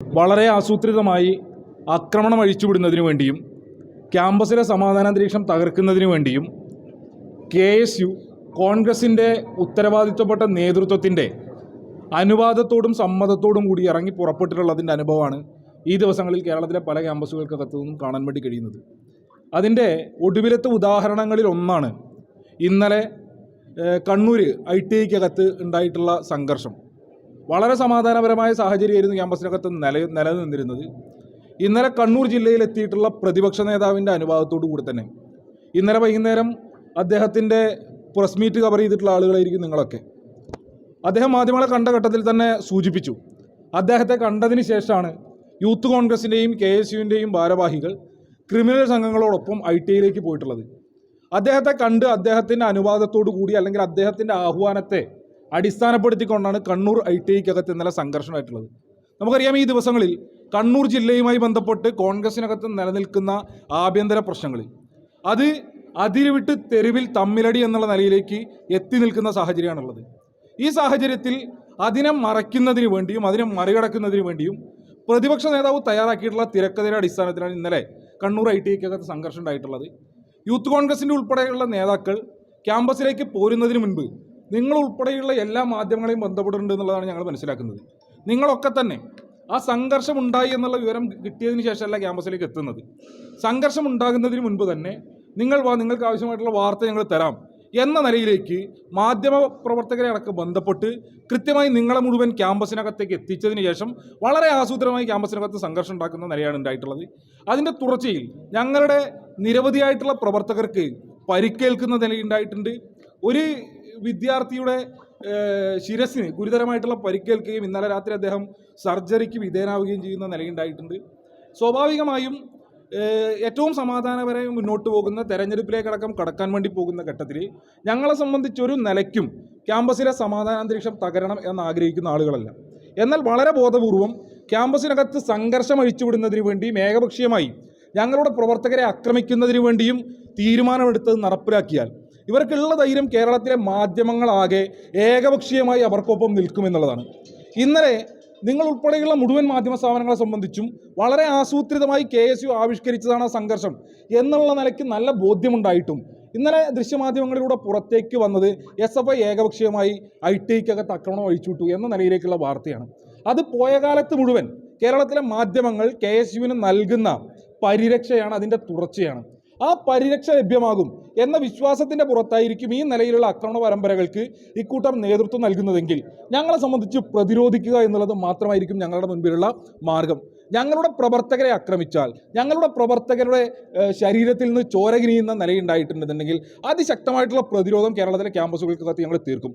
വളരെ ആസൂത്രിതമായി ആക്രമണം അഴിച്ചുവിടുന്നതിനു വേണ്ടിയും ക്യാമ്പസിലെ സമാധാനാന്തരീക്ഷം തകർക്കുന്നതിനു വേണ്ടിയും കെ എസ് യു കോൺഗ്രസിന്റെ ഉത്തരവാദിത്വപ്പെട്ട നേതൃത്വത്തിന്റെ അനുവാദത്തോടും സമ്മതത്തോടും കൂടി ഇറങ്ങി പുറപ്പെട്ടിട്ടുള്ളതിന്റെ അനുഭവമാണ് ഈ ദിവസങ്ങളിൽ കേരളത്തിലെ പല ക്യാമ്പസുകൾക്കകത്തു നിന്നും കാണാൻ വേണ്ടി കഴിയുന്നത്. അതിന്റെ ഒടുവിലത്തെ ഉദാഹരണങ്ങളിൽ ഒന്നാണ് ഇന്നലെ കണ്ണൂർ ഐ ടി ഐക്കകത്ത് ഉണ്ടായിട്ടുള്ള സംഘർഷം. വളരെ സമാധാനപരമായ സാഹചര്യമായിരുന്നു ക്യാമ്പസിനകത്ത് നില നിലനിന്നിരുന്നത്. ഇന്നലെ കണ്ണൂർ ജില്ലയിൽ എത്തിയിട്ടുള്ള പ്രതിപക്ഷ നേതാവിന്റെ അനുവാദത്തോടു കൂടി തന്നെ. ഇന്നലെ വൈകുന്നേരം അദ്ദേഹത്തിന്റെ പ്രസ് മീറ്റ് കവർ ചെയ്തിട്ടുള്ള ആളുകളായിരിക്കും നിങ്ങളൊക്കെ. അദ്ദേഹം മാധ്യമങ്ങളെ കണ്ട ഘട്ടത്തിൽ തന്നെ സൂചിപ്പിച്ചു. അദ്ദേഹത്തെ കണ്ടതിന് ശേഷമാണ് യൂത്ത് കോൺഗ്രസിന്റെയും കെ എസ് യുവിന്റെയും ഭാരവാഹികൾ ക്രിമിനൽ സംഘങ്ങളോടൊപ്പം ഐ ടി ഐയിലേക്ക് പോയിട്ടുള്ളത്. അദ്ദേഹത്തെ കണ്ട് അദ്ദേഹത്തിന്റെ അനുവാദത്തോടു കൂടി അല്ലെങ്കിൽ അദ്ദേഹത്തിന്റെ ആഹ്വാനത്തെ അടിസ്ഥാനപ്പെടുത്തിക്കൊണ്ടാണ് കണ്ണൂർ ഐ ടി ഐക്കകത്ത് ഇന്നലെ സംഘർഷമായിട്ടുള്ളത്. നമുക്കറിയാം ഈ ദിവസങ്ങളിൽ കണ്ണൂർ ജില്ലയുമായി ബന്ധപ്പെട്ട് കോൺഗ്രസിനകത്ത് നിലനിൽക്കുന്ന ആഭ്യന്തര പ്രശ്നങ്ങളിൽ. അത് അതിരുവിട്ട് തെരുവിൽ തമ്മിലടി എന്നുള്ള നിലയിലേക്ക് എത്തി നിൽക്കുന്ന സാഹചര്യമാണുള്ളത്. ഈ സാഹചര്യത്തിൽ അതിനെ മറയ്ക്കുന്നതിന് വേണ്ടിയും അതിനെ മറികടക്കുന്നതിന് വേണ്ടിയും പ്രതിപക്ഷ നേതാവ് തയ്യാറാക്കിയിട്ടുള്ള തിരക്കഥയുടെ അടിസ്ഥാനത്തിലാണ് ഇന്നലെ കണ്ണൂർ ഐ ടി ഐക്കകത്ത് സംഘർഷം ഉണ്ടായിട്ടുള്ളത്. യൂത്ത് കോൺഗ്രസിന്റെ ഉൾപ്പെടെയുള്ള നേതാക്കൾ ക്യാമ്പസിലേക്ക് പോരുന്നതിന് മുൻപ് നിങ്ങൾ ഉൾപ്പെടെയുള്ള എല്ലാ മാധ്യമങ്ങളെയും ബന്ധപ്പെടുന്നുണ്ട് എന്നുള്ളതാണ് ഞങ്ങൾ മനസ്സിലാക്കുന്നത്. നിങ്ങളൊക്കെ തന്നെ ആ സംഘർഷം ഉണ്ടായി എന്നുള്ള വിവരം കിട്ടിയതിന് ശേഷമല്ല ക്യാമ്പസിലേക്ക് എത്തുന്നത്. സംഘർഷം ഉണ്ടാകുന്നതിന് മുൻപ് തന്നെ നിങ്ങൾ വാ നിങ്ങൾക്ക് ആവശ്യമായിട്ടുള്ള വാർത്ത ഞങ്ങൾ തരാം എന്ന നിലയിലേക്ക് മാധ്യമ പ്രവർത്തകരെ അടക്കം ബന്ധപ്പെട്ട് കൃത്യമായി നിങ്ങളെ മുഴുവൻ ക്യാമ്പസിനകത്തേക്ക് എത്തിച്ചതിന് ശേഷം വളരെ ആസൂത്രമായി ക്യാമ്പസിനകത്ത് സംഘർഷം ഉണ്ടാക്കുന്ന നിലയാണ് ഉണ്ടായിട്ടുള്ളത്. അതിന്റെ തുടർച്ചയിൽ ഞങ്ങളുടെ നിരവധിയായിട്ടുള്ള പ്രവർത്തകർക്ക് പരിക്കേൽക്കുന്ന നിലയുണ്ടായിട്ടുണ്ട്. ഒരു വിദ്യാർത്ഥിയുടെ ശിരസിന് ഗുരുതരമായിട്ടുള്ള പരിക്കേൽക്കുകയും ഇന്നലെ രാത്രി അദ്ദേഹം സർജറിക്ക് വിധേയനാവുകയും ചെയ്യുന്ന നിലയുണ്ടായിട്ടുണ്ട്. സ്വാഭാവികമായും ഏറ്റവും സമാധാനപരമായി മുന്നോട്ട് പോകുന്ന തെരഞ്ഞെടുപ്പിലേക്കടക്കം കടക്കാൻ വേണ്ടി പോകുന്ന ഘട്ടത്തിൽ ഞങ്ങളെ സംബന്ധിച്ചൊരു നിലയ്ക്കും ക്യാമ്പസിലെ സമാധാനാന്തരീക്ഷം തകരണം എന്ന് ആഗ്രഹിക്കുന്ന ആളുകളല്ല. എന്നാൽ വളരെ ബോധപൂർവം ക്യാമ്പസിനകത്ത് സംഘർഷം അഴിച്ചുവിടുന്നതിന് വേണ്ടിയും ഏകപക്ഷീയമായി ഞങ്ങളുടെ പ്രവർത്തകരെ ആക്രമിക്കുന്നതിന് വേണ്ടിയും തീരുമാനമെടുത്തത് നടപ്പിലാക്കിയാൽ ഇവർക്കുള്ള ധൈര്യം കേരളത്തിലെ മാധ്യമങ്ങളാകെ ഏകപക്ഷീയമായി അവർക്കൊപ്പം നിൽക്കുമെന്നുള്ളതാണ് ഇന്നലെ നിങ്ങൾ ഉൾപ്പെടെയുള്ള മുഴുവൻ മാധ്യമ സ്ഥാപനങ്ങളെ സംബന്ധിച്ചും വളരെ ആസൂത്രിതമായി കെ എസ് യു ആവിഷ്കരിച്ചതാണ് ആ സംഘർഷം എന്നുള്ള നിലയ്ക്ക് നല്ല ബോധ്യമുണ്ടായിട്ടും. ഇന്നലെ ദൃശ്യമാധ്യമങ്ങളിലൂടെ പുറത്തേക്ക് വന്നത് എസ് എഫ് ഐ ഏകപക്ഷീയമായി ഐ ടിക്കകത്ത് ആക്രമണം അഴിച്ചുവിട്ടു എന്ന നിലയിലേക്കുള്ള വാർത്തയാണ്. അത് പോയ കാലത്ത് മുഴുവൻ കേരളത്തിലെ മാധ്യമങ്ങൾ കെ എസ് യുവിന് നൽകുന്ന പരിരക്ഷയാണ് അതിന്റെ തുടർച്ചയാണ്. ആ പരിരക്ഷ ലഭ്യമാകും എന്ന വിശ്വാസത്തിന്റെ പുറത്തായിരിക്കും ഈ നിലയിലുള്ള ആക്രമണ പരമ്പരകൾക്ക് ഇക്കൂട്ടർ നേതൃത്വം നൽകുന്നതെങ്കിൽ ഞങ്ങളെ സംബന്ധിച്ച് പ്രതിരോധിക്കുക എന്നുള്ളത് മാത്രമായിരിക്കും ഞങ്ങളുടെ മുൻപിലുള്ള മാർഗം. ഞങ്ങളുടെ പ്രവർത്തകരെ ആക്രമിച്ചാൽ ഞങ്ങളുടെ പ്രവർത്തകരുടെ ശരീരത്തിൽ നിന്ന് ചോരകിനിയുന്ന നിലയുണ്ടായിട്ടുണ്ടെന്നുണ്ടെങ്കിൽ അതിശക്തമായിട്ടുള്ള പ്രതിരോധം കേരളത്തിലെ ക്യാമ്പസുകൾക്കകത്ത് ഞങ്ങൾ തീർക്കും.